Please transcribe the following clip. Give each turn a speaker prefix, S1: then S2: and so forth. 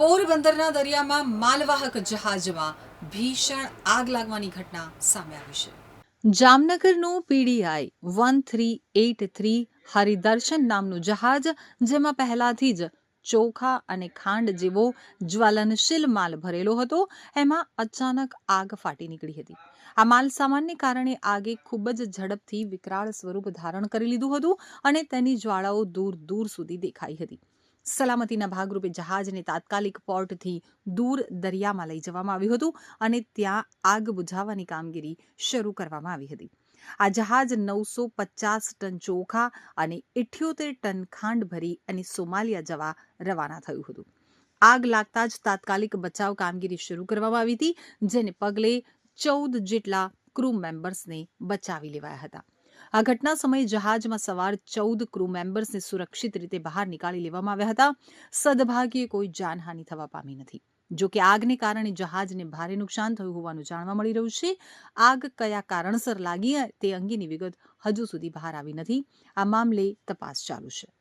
S1: પોરબંદરના દરિયામાં માલવાહક જહાજમાં ભીષણ આગ લાગવાની ઘટના સામે આવી છે. જામનગરનું PDI one three eight three Haridarshan નામનું જહાજ, જેમાં પહેલાથી જ ચોખા અને ખાંડ જેવો જ્વલનશીલ માલ ભરેલો હતો, એમાં અચાનક આગ ફાટી નીકળી હતી. આ માલ સામાનને કારણે આગે ખૂબ જ ઝડપથી વિકરાળ સ્વરૂપ ધારણ કરી લીધું હતું અને તેની જ્વાળાઓ દૂર દૂર સુધી દેખાઈ હતી. સલામતીના ભાગરૂપે જહાજને તાત્કાલિક પોર્ટથી દૂર દરિયામાં લઈ જવામાં આવ્યું હતું અને ત્યાં આગ બુઝાવવાની કામગીરી શરૂ કરવામાં આવી હતી. આ જહાજ નવસો પચાસ ટન ચોખા અને ઇઠ્યોતેર ટન ખાંડ ભરી અને સોમાલિયા જવા રવાના થયું હતું. આગ લાગતા જ તાત્કાલિક બચાવ કામગીરી શરૂ કરવામાં આવી હતી, જેને પગલે ચૌદ જેટલા ક્રૂ મેમ્બર્સને બચાવી લેવાયા હતા. આ ઘટના સમયે જહાજમાં સવાર ચૌદ ક્રૂ મેમ્બર્સને સુરક્ષિત રીતે બહાર નીકાળી લેવામાં આવ્યા હતા. સદભાગ્યે કોઈ જાનહાનિ થવા પામી નથી. જો કે આગને કારણે જહાજને ભારે નુકસાન થયું હોવાનું જાણવા મળી રહ્યું છે. આગ કયા કારણસર લાગી તે અંગેની વિગત હજુ સુધી બહાર આવી નથી. આ મામલે તપાસ ચાલુ છે.